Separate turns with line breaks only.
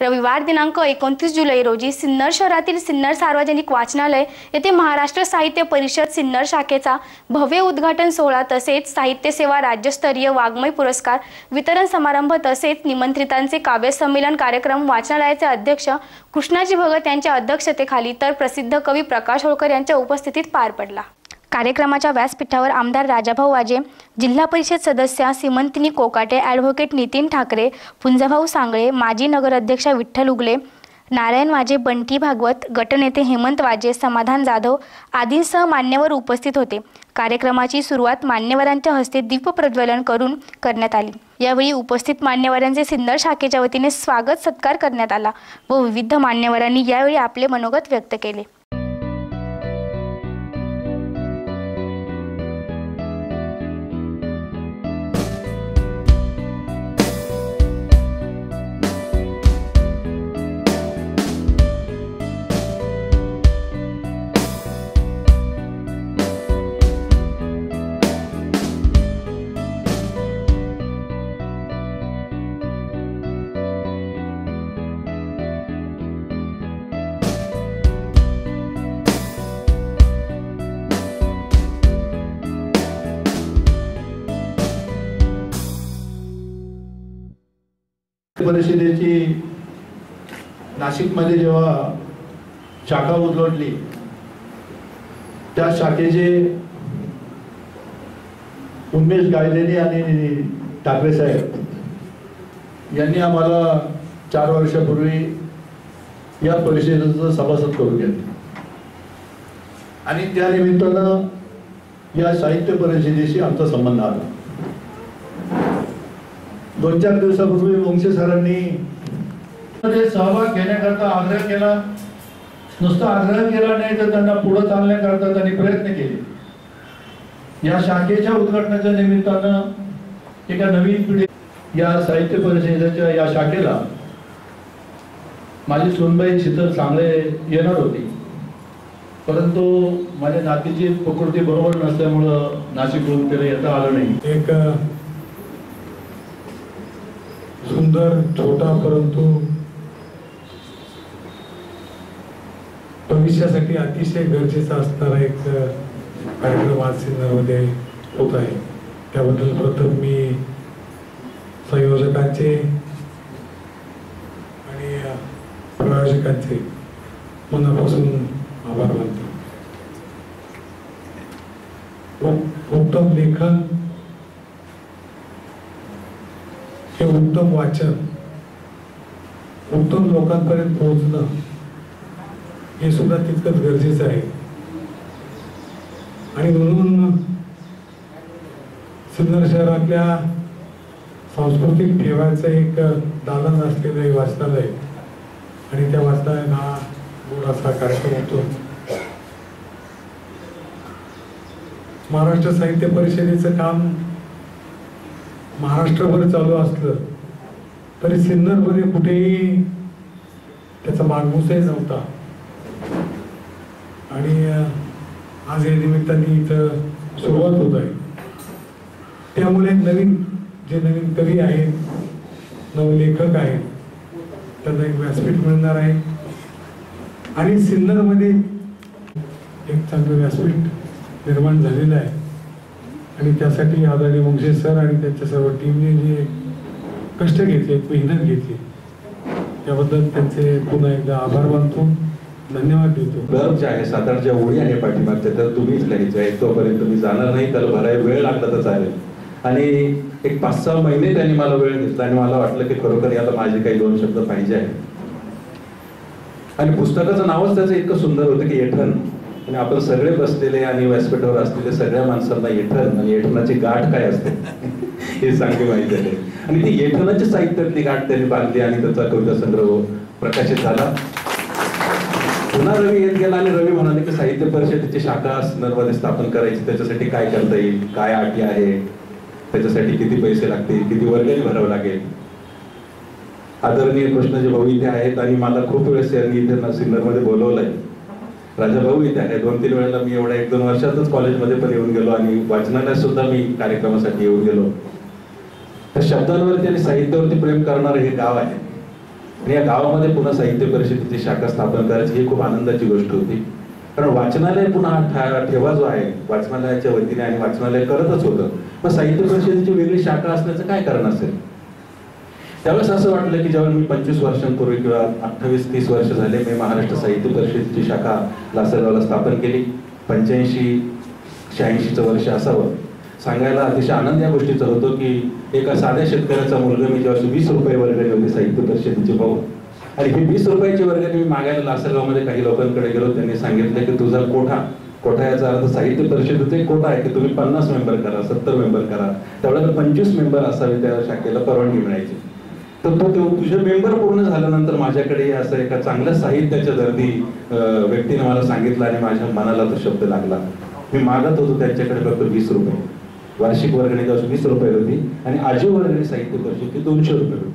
रविवार दिनांक एकोणतीस जुलै रोजी सिन्नर शहरातील सिन्नर सार्वजनिक वाचनालय येथे महाराष्ट्र साहित्य परिषद सिन्नर शाखेचा भव्य उद्घाटन सोहळा तसेच साहित्य सेवा राज्यस्तरीय वाङ्मय पुरस्कार वितरण समारंभ तसेच निमंत्रितांचे काव्य संमेलन कार्यक्रम वाचनालयाचे अध्यक्ष कृष्णाजी भगत यांच्या अध्यक्षतेखाली तर प्रसिद्ध कवी प्रकाश होळकर यांच्या उपस्थितीत पार पडला. कार्यक्रमाच्या व्यासपीठावर आमदार राजाभाऊ वाजे जिल्हा परिषद सदस्या सिमंतिनी कोकाटे ॲडव्होकेट नितीन ठाकरे पुंजाभाऊ सांगळे माजी नगराध्यक्षा विठ्ठल उगले नारायण वाजे बंटी भागवत गटनेते हेमंत वाजे समाधान जाधव आदींसह मान्यवर उपस्थित होते. कार्यक्रमाची सुरुवात मान्यवरांच्या हस्ते दीपप्रज्वलन करून करण्यात आली. यावेळी उपस्थित मान्यवरांचे सिन्नर शाखेच्या वतीने स्वागत सत्कार करण्यात आला व विविध मान्यवरांनी यावेळी आपले मनोगत व्यक्त केले.
परिषदेची नाशिकमध्ये जेव्हा शाखा उजवडली त्या शाखेचे उमेश गायलेनी आणि ठाकरे साहेब यांनी आम्हाला चार वर्षापूर्वी या परिषदेचं सभासद करून घेतलं. आणि त्या निमित्तानं या साहित्य परिषदेशी आमचा संबंध आला. दोन चार दिवसापूर्वी वंशी सरांनी सहभाग घेण्याकरता आग्रह केला. नुसता आग्रह केला नाही तर त्यांना पुढे चालण्याकरता त्यांनी प्रयत्न केले. या शाखेच्या उद्घाटनाच्या निमित्तानं एका नवीन पिढी या साहित्य परिषदेच्या या शाखेला माझी सोनबाई शीतल चांगले येणार होती. परंतु माझ्या नातीची प्रकृती बरोबर नसल्यामुळं नाशिकहून तिला येता आलं नाही.
एक सुंदर छोटा परंतु भविष्यासाठी अतिशय गरजेचा असणारा एक कार्यक्रम आज सिन्नरमध्ये होत आहे. त्याबद्दल प्रथम मी संयोजकांचे आणि प्रायोजकांचे मनापासून आभार मानतो. उत्तम लेखन हे उत्तम वाचन उत्तम लोकांपर्यंत पोहोचणं हे सुद्धा तितकंच गरजेचं आहे. आणि म्हणून सिन्नर शहरातल्या सांस्कृतिक ठेवायचं एक दालन असलेलं हे वाचनालय आणि त्या वाचनालयाला हा गोड असा कार्यक्रम होतो. महाराष्ट्र साहित्य परिषदेचं काम महाराष्ट्रभर चालू असलं तरी सिन्नरमध्ये कुठेही त्याचा मागमूसही नव्हता. आणि आज या निमित्ताने इथं सुरुवात होत आहे. त्यामुळे नवीन जे नवीन कवी आहेत नवलेखक आहेत त्यांना एक व्यासपीठ मिळणार आहे. आणि सिन्नरमध्ये एक चांगलं व्यासपीठ निर्माण झालेलं आहे. आणि त्यासाठी आदरणीय मुंगशे सर आणि त्यांच्या सर्व टीमने जे कष्ट घेतले मेहनत घेतली त्याबद्दल त्यांचे पुन्हा एकदा आभार मानतो धन्यवाद देतो.
गर्भ जे आहे सातारच्या ओळी आहे पाठीमागच्या तर तुम्हीच लिहायचं आहे. तोपर्यंत मी जाणार नाही त्याला भरायला वेळ लागला तर चालेल. आणि एक पाच सहा महिने त्यांनी मला वेळ घेतला आणि मला वाटलं की खरोखर याला माझे काही दोन शब्द पाहिजे आहे आणि पुस्तकाचं नावच त्याचं इतकं सुंदर होतं की येठण आणि आपण सगळे बसलेले आणि व्यासपीठावर असलेले सगळ्या माणसांना येठण आणि येठणाची गाठ काय असते? हे चांगली माहिती आहे आणि ती येठणाची साहित्यातली गाठ त्यांनी बांधली आणि त्याचा कविता संग्रह प्रकाशित झाला. पुन्हा रवी येत गेला आणि रवी म्हणाले की साहित्य परिषदेची शाखा नरमध्ये स्थापन करायची त्याच्यासाठी काय करता येईल? काय अटी आहे त्याच्यासाठी किती पैसे लागतील? किती वर्गणी भरावं लागेल? आदरणीय कृष्णाजी भाऊ इथे आहेत आणि मला खूप वेळेस यांनी इथे सिन्नरमध्ये बोलवलंय. राजा भाऊ इथे आहे. दोन तीन वेळेला मी एवढ्या एक दोन वर्षातच कॉलेजमध्ये पण येऊन गेलो आणि वाचनालयात सुद्धा मी कार्यक्रमासाठी येऊन गेलो. तर शब्दांवरती आणि साहित्यावरती प्रेम करणारं हे गाव आहे. आणि या गावामध्ये पुन्हा साहित्य परिषदेची शाखा स्थापन करायची ही खूप आनंदाची गोष्ट होती. कारण वाचनालय पुन्हा ठेवा जो आहे वाचनालयाच्या वतीने आणि वाचनालय करतच होतं. मग साहित्य परिषदेची वेगळी शाखा असण्याचं काय कारण असेल? त्यावेळेस असं वाटलं की जेव्हा मी पंचवीस वर्षांपूर्वी किंवा अठ्ठावीस तीस वर्ष झाले मी महाराष्ट्र साहित्य परिषदेची शाखा लासलगावला स्थापन केली. पंच्याऐंशी शहाऐंशीचं वर्ष असावं. सांगायला अतिशय आनंद या गोष्टीचा होतो की एका साध्या शेतकऱ्याचा मुलगा मी जेव्हा वीस रुपये वर्गणी होती साहित्य परिषदेची भाऊ. आणि ही वीस रुपयाची वर्गणी मी मागायला लासलगावमध्ये काही लोकांकडे गेलो त्यांनी सांगितलं की तुझा कोठा? कोठा याचा अर्थ साहित्य परिषदेचा एक कोठा आहे की तुम्ही पन्नास मेंबर करा सत्तर मेंबर करा. त्यावेळेला पंचवीस मेंबर असावे त्या शाखेला परवानगी मिळायची. तर तो तो तुझे मेंबर पूर्ण झाल्यानंतर माझ्याकडे असं एका चांगल्या साहित्याच्या दर्दी व्यक्तीने मला सांगितलं आणि माझ्या मनाला तो शब्द लागला. मी मागत होतो त्यांच्याकडे फक्त वीस रुपये. वार्षिक वर्गणी वीस रुपये होती आणि आजीव वर्गणी साहित्य परिषदेची दोनशे रुपये होती.